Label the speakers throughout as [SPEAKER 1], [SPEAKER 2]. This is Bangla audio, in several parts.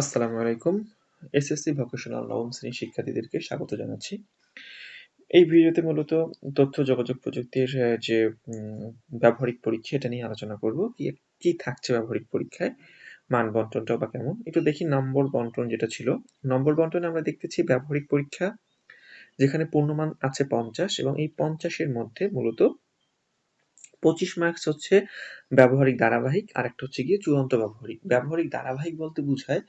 [SPEAKER 1] আসসালামু আলাইকুম। এসএসসি ভোকেশনাল নবম শ্রেণির শিক্ষার্থীদেরকে স্বাগত জানাচ্ছি। এই ভিডিওতে মূলত তথ্য, যোগাযোগ প্রযুক্তির যে ব্যবহারিক পরীক্ষা, এটা নিয়ে আলোচনা করব। কি কি থাকছে ব্যবহারিক পরীক্ষায়, মান বন্টনটা বা কেমন? একটু দেখি নম্বর বন্টন যেটা ছিল। নম্বর বন্টনে আমরা দেখতেছি ব্যবহারিক পরীক্ষা, যেখানে পূর্ণমান আছে পঞ্চাশ এবং এই পঞ্চাশের মধ্যে মূলত পঁচিশ মার্কস হচ্ছে ব্যবহারিক ধারাবাহিক আর একটা হচ্ছে গিয়ে চূড়ান্ত ব্যবহারিক। ব্যবহারিক ধারাবাহিক বলতে বোঝায়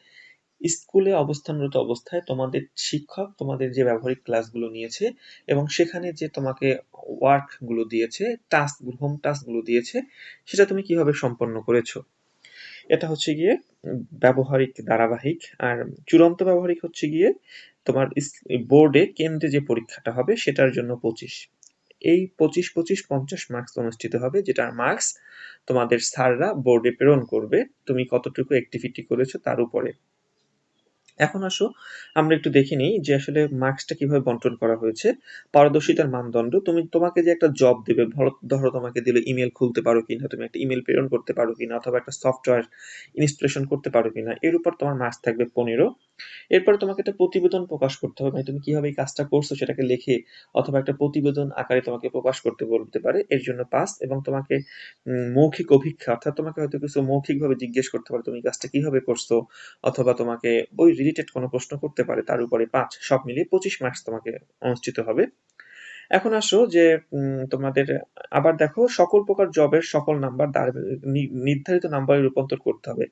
[SPEAKER 1] স্কুলে অবস্থানরত অবস্থায় তোমাদের শিক্ষক তোমাদের যে ব্যবহারিক ক্লাসগুলো নিয়েছে এবং সেখানে যে তোমাকে ওয়ার্কগুলো দিয়েছে টাস্ক হোম টাস্কগুলো দিয়েছে, সেটা তুমি কীভাবে সম্পন্ন করেছ? এটা হচ্ছে গিয়ে ব্যবহারিক ধারাবাহিক। আর চূড়ান্ত ব্যবহারিক হচ্ছে গিয়ে তোমার বোর্ডে কেন্দ্রে যে পরীক্ষাটা হবে সেটার জন্য পঁচিশ। এই পঁচিশ পঁচিশ, পঞ্চাশ মার্কস অনুষ্ঠিত হবে, যেটার মার্কস তোমাদের স্যাররা বোর্ডে প্রেরণ করবে। তুমি কতটুকু অ্যাক্টিভিটি করেছ তার উপরে। এখন আসো, আমরা একটু দেখে নিই যে আসলে মার্কসটা কীভাবে বন্টন করা হয়েছে। পারদর্শিতার মানদণ্ড, তুমি তোমাকে যে একটা জব দেবে, ধরো তোমাকে দিলে ইমেল খুলতে পারো কিনা, তুমি একটা ইমেল প্রেরণ করতে পারো কিনা, অথবা একটা সফটওয়্যার ইনস্টলেশন করতে পারো কিনা, এর উপর তোমার মার্কস থাকবে পনেরো। এরপরে তোমাকে একটা প্রতিবেদন প্রকাশ করতে হবে মানে তুমি কীভাবে এই কাজটা করছ সেটাকে লিখে, অথবা একটা প্রতিবেদন আকারে তোমাকে প্রকাশ করতে বলতে পারে, এর জন্য পাস এবং তোমাকে মৌখিক অভিক্ষা, অর্থাৎ তোমাকে হয়তো কিছু মৌখিকভাবে জিজ্ঞেস করতে পারে, তুমি কাজটা কীভাবে করছ, অথবা তোমাকে ওই রিলেটেড কোনো প্রশ্ন করতে পারে, তার উপরে পাঁচ, সব মিলিয়ে পঁচিশ মার্কস তোমাকে অনুষ্ঠিত হবে। এখন আসো যে তোমাদের, আবার দেখো সকল প্রকার জবের সকল নাম্বার নির্ধারিত নাম্বারে রূপান্তর করতে হবে।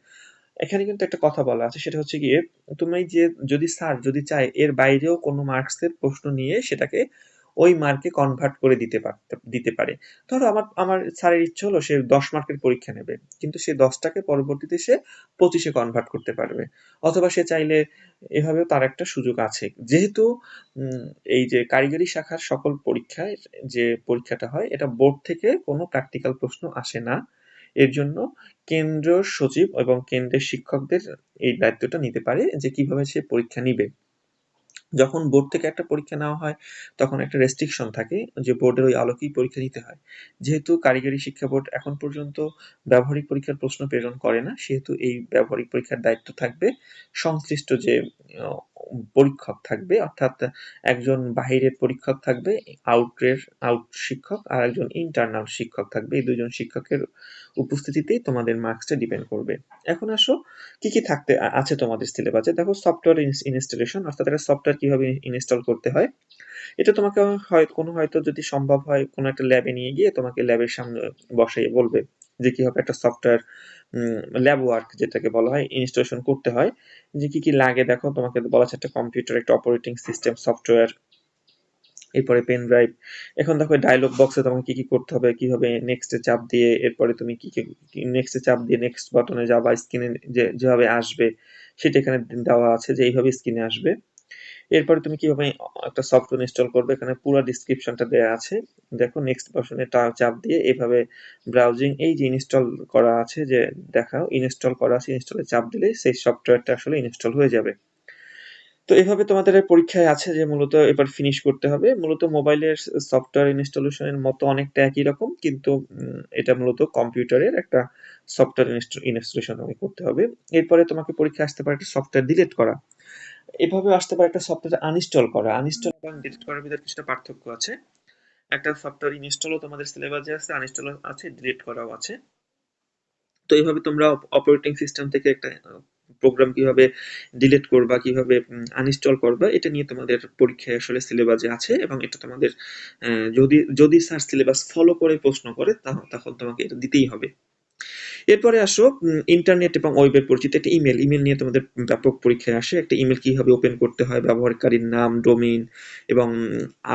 [SPEAKER 1] এখানে কিন্তু একটা কথা বলা আছে, সেটা হচ্ছে গিয়ে, তুমি যে, যদি স্যার যদি চায়, এর বাইরেও কোনো মার্কসের প্রশ্ন নিয়ে সেটাকে ওই মার্কে কনভার্ট করে দিতে দিতে পারে। ধরো আমার আমার স্যারের ইচ্ছে হলো সে দশ মার্কের পরীক্ষা নেবে, কিন্তু সে দশটাকে পরবর্তীতে সে পঁচিশে কনভার্ট করতে পারবে। অথবা সে চাইলে এভাবেও তার একটা সুযোগ আছে। যেহেতু এই যে কারিগরি শাখার সকল পরীক্ষায় যে পরীক্ষাটা হয়, এটা বোর্ড থেকে কোনো প্র্যাকটিক্যাল প্রশ্ন আসে না। এর জন্য কেন্দ্রীয় সচিব এবং কেন্দ্রের শিক্ষকদের এই দায়িত্বটা নিতে পারে যে কীভাবে সে পরীক্ষা নিবে। যখন বোর্ড থেকে একটা পরীক্ষা নেওয়া হয়, তখন একটা রেস্ট্রিকশন থাকে যে বোর্ডের ওই আলোকেই পরীক্ষা দিতে হয়। যেহেতু কারিগরি শিক্ষা বোর্ড এখন পর্যন্ত ব্যবহারিক পরীক্ষার প্রশ্ন প্রেরণ করে না, সেহেতু এই ব্যবহারিক পরীক্ষার দায়িত্ব থাকবে সংশ্লিষ্ট যে পরীক্ষক থাকবে, অর্থাৎ একজন বাহিরের পরীক্ষক থাকবে আউটের আউট শিক্ষক আর একজন ইন্টারনাল শিক্ষক থাকবে। এই দুজন শিক্ষকের উপস্থিতিতেই তোমাদের মার্কসটা ডিপেন্ড করবে। এখন আসো, কি কি থাকতে আছে তোমাদের সিলেবাসে দেখো সফটওয়্যার ইনস্টলেশন অর্থাৎ একটা সফটওয়্যার কীভাবে ইনস্টল করতে হয়। এটা তোমাকে হয়, কোনো হয়তো যদি সম্ভব হয়, কোনো একটা ল্যাবে নিয়ে গিয়ে তোমাকে ল্যাবের সামনে বসাইয়ে বলবে যে কীভাবে একটা সফটওয়্যার ল্যাব ওয়ার্ক যেটাকে বলা হয় ইনস্টলেশন করতে হয়। যে কি কি লাগে দেখো, তোমাকে বলা আছে একটা কম্পিউটার একটা অপারেটিং সিস্টেম সফটওয়্যার এরপরে পেন ড্রাইভ এখন দেখো ডায়লগ বক্সে তোমাকে কি কি করতে হবে, কীভাবে নেক্সটে চাপ দিয়ে, এরপরে তুমি কি কি নেক্সটে চাপ দিয়ে নেক্সট বাটনে যাবা স্ক্রিনে যেভাবে আসবে, সেটা এখানে দেওয়া আছে যে এইভাবে স্ক্রিনে আসবে। এরপরে তুমি কীভাবে একটা সফটওয়্যার ইনস্টল করবে, এখানে পুরো ডিসক্রিপশনটা দেওয়া আছে। দেখো নেক্সট বাটনে চাপ দিয়ে এইভাবে ব্রাউজিং এই যে ইনস্টল করা আছে, যে দেখাও ইনস্টল করা আছে ইনস্টলে চাপ দিলে সেই সফটওয়্যারটা আসলে ইনস্টল হয়ে যাবে। তো এভাবে তোমাদের পরীক্ষায় আছে যে মূলত এবার ফিনিশ করতে হবে। মূলত মোবাইলের সফটওয়্যার ইনস্টলেশনের মতো অনেকটা একই রকম, কিন্তু এটা মূলত কম্পিউটারের একটা সফটওয়্যার ইনস্টলেশন করতে হবে। এরপরে তোমাকে পরীক্ষা আসতে পারে একটা সফটওয়্যার ডিলিট করা। এভাবে আসতে পারে একটা সফটওয়্যার আনইনস্টল করা। আনইনস্টল এবং ডিলিট করার ভিতরে কিছুটা পার্থক্য আছে। একটা সফটওয়্যার ইনস্টলও তোমাদের সিলেবাসে আছে আনইনস্টল আছে ডিলিট করাও আছে। তো এইভাবে তোমরা অপারেটিং সিস্টেম থেকে একটা প্রোগ্রাম কীভাবে ডিলিট করবা কীভাবে আনইনস্টল করবা এটা নিয়ে তোমাদের পরীক্ষায় আসলে সিলেবাসে আছে এবং এটা তোমাদের আহ, যদি যদি স্যার সিলেবাস ফলো করে প্রশ্ন করে তখন তোমাকে এটা দিতেই হবে। এরপরে আসো ইন্টারনেট এবং ওয়েবের পরিচিত একটা ইমেল ইমেল নিয়ে তোমাদের ব্যাপক পরীক্ষায় আসে। একটা ইমেল কীভাবে ওপেন করতে হয়, ব্যবহারকারীর নাম ডোমেইন এবং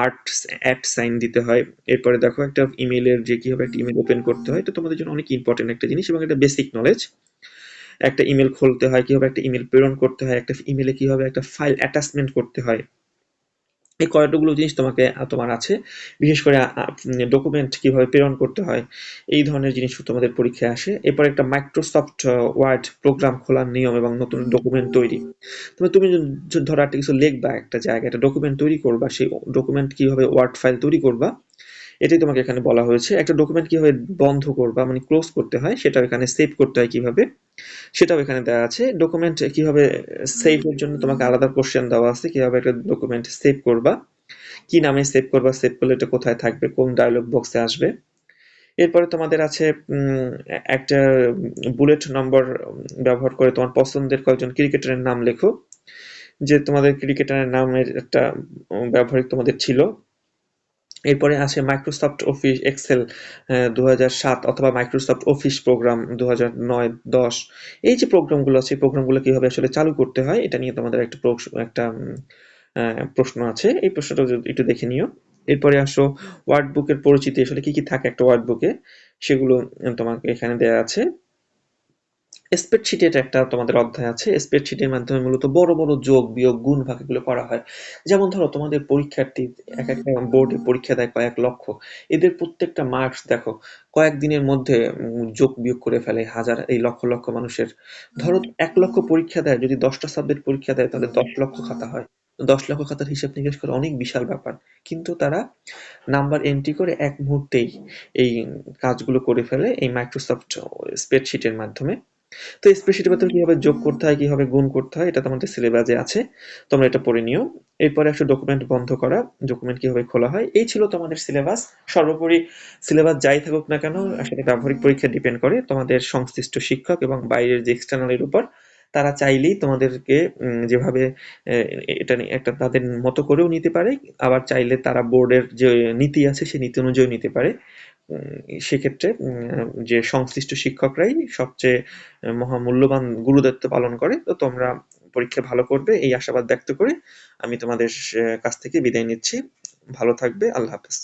[SPEAKER 1] আর্ট অ্যাট সাইন দিতে হয়। এরপরে দেখো একটা ইমেলের যে কীভাবে একটা ইমেল ওপেন করতে হয় এটা তোমাদের জন্য অনেক ইম্পর্টেন্ট একটা জিনিস এবং এটা বেসিক নলেজ একটা ইমেল খুলতে হয়, কীভাবে একটা ইমেল প্রেরণ করতে হয়, একটা ইমেলে কীভাবে একটা ফাইল অ্যাটাচমেন্ট করতে হয়। এই কয়টাগুলো জিনিস তোমাকে তোমার আছে। বিশেষ করে ডকুমেন্ট কীভাবে প্রেরণ করতে হয়, এই ধরনের জিনিস তোমাদের পরীক্ষায় আসে। এরপর একটা মাইক্রোসফট ওয়ার্ড প্রোগ্রাম খোলার নিয়ম এবং নতুন ডকুমেন্ট তৈরি। তবে তুমি ধরো একটা কিছু লিখবা একটা জায়গায়, একটা ডকুমেন্ট তৈরি করবা, সেই ডকুমেন্ট কীভাবে ওয়ার্ড ফাইল তৈরি করবা, এটাই তোমাকে এখানে বলা হয়েছে। একটা ডকুমেন্ট কীভাবে বন্ধ করবা মানে ক্লোজ করতে হয় সেটা এখানে সেভ করতে হয় কীভাবে। সেটাও এখানে দেওয়া আছে। ডকুমেন্ট কীভাবে সেভের জন্য তোমাকে আলাদা কোশ্চেন দেওয়া আছে, কীভাবে একটা ডকুমেন্ট সেভ করবা, কি নামে সেভ করবা সেভ করলে এটা কোথায় থাকবে, কোন ডায়লগ বক্সে আসবে। এরপরে তোমাদের আছে একটা বুলেট নম্বর ব্যবহার করে তোমার পছন্দের কয়েকজন ক্রিকেটারের নাম লেখো। যে তোমাদের ক্রিকেটারের নামের একটা ব্যবহারিক তোমাদের ছিল এরপরে আছে মাইক্রোসফট অফিস এক্সেল দু অথবা মাইক্রোসফট অফিস প্রোগ্রাম দু হাজার এই যে প্রোগ্রামগুলো আছে, এই প্রোগ্রামগুলো কীভাবে আসলে চালু করতে হয়, এটা নিয়ে তোমাদের একটা একটা প্রশ্ন আছে। এই প্রশ্নটা একটু দেখে নিও। এরপরে আসো ওয়ার্ড বুকের পরিচিতি, আসলে কি কি থাকে একটা ওয়ার্ড বুকে সেগুলো তোমাকে এখানে দেওয়া আছে। স্প্রেডশিটের একটা তোমাদের অধ্যায় আছে। স্প্রেডশিটের মাধ্যমে মূলত বড় বড় যোগ বিয়োগ গুণ ভাগ এগুলো করা হয়। যেমন ধরো তোমাদের পরীক্ষার্থী এক একটা বোর্ডে পরীক্ষা দেয় কয়েক লক্ষ। এদের প্রত্যেকটা মার্কস দেখো কয়েক দিনের মধ্যে যোগ বিয়োগ করে ফেলে হাজার এই লক্ষ লক্ষ মানুষের। ধরো এক লক্ষ পরীক্ষা দেয় যদি দশটা সাবজেক্ট পরীক্ষা দেয় তাহলে দশ লক্ষ খাতা হয়। দশ লক্ষ খাতার হিসাব নিকাশ করে অনেক বিশাল ব্যাপার। কিন্তু তারা নাম্বার এন্ট্রি করে এক মুহূর্তেই এই কাজগুলো করে ফেলে এই মাইক্রোসফট স্প্রেডশিটের মাধ্যমে। তো স্প্রেডশিটের ভেতর কীভাবে যোগ করতে হয়, কীভাবে গুণ করতে হয়, এটা তোমাদের সিলেবাসে আছে। তোমরা এটা পড়ে নিও। এরপরে একটা ডকুমেন্ট বন্ধ করা ডকুমেন্ট কীভাবে খোলা হয়, এই ছিল তোমাদের সিলেবাস সর্বোপরি সিলেবাস যাই থাকুক না কেন আসলে ব্যবহারিক পরীক্ষা ডিপেন্ড করে তোমাদের সংশ্লিষ্ট শিক্ষক এবং বাইরের যে এক্সটার্নালের উপর, তারা চাইলেই তোমাদেরকে যেভাবে এটা একটা তাদের মতো করেও নিতে পারে। আবার চাইলে তারা বোর্ডের যে নীতি আছে, সেই নীতি অনুযায়ী নিতে পারে। সেক্ষেত্রে যে সংশ্লিষ্ট শিক্ষকরাই সবচেয়ে মহামূল্যবান গুরুদায়িত্ব পালন করে, তো তোমরা পরীক্ষা ভালো করবে, এই আশাবাদ ব্যক্ত করে আমি তোমাদের কাছ থেকে বিদায় নিচ্ছি। ভালো থাকবে, আল্লাহ হাফেজ।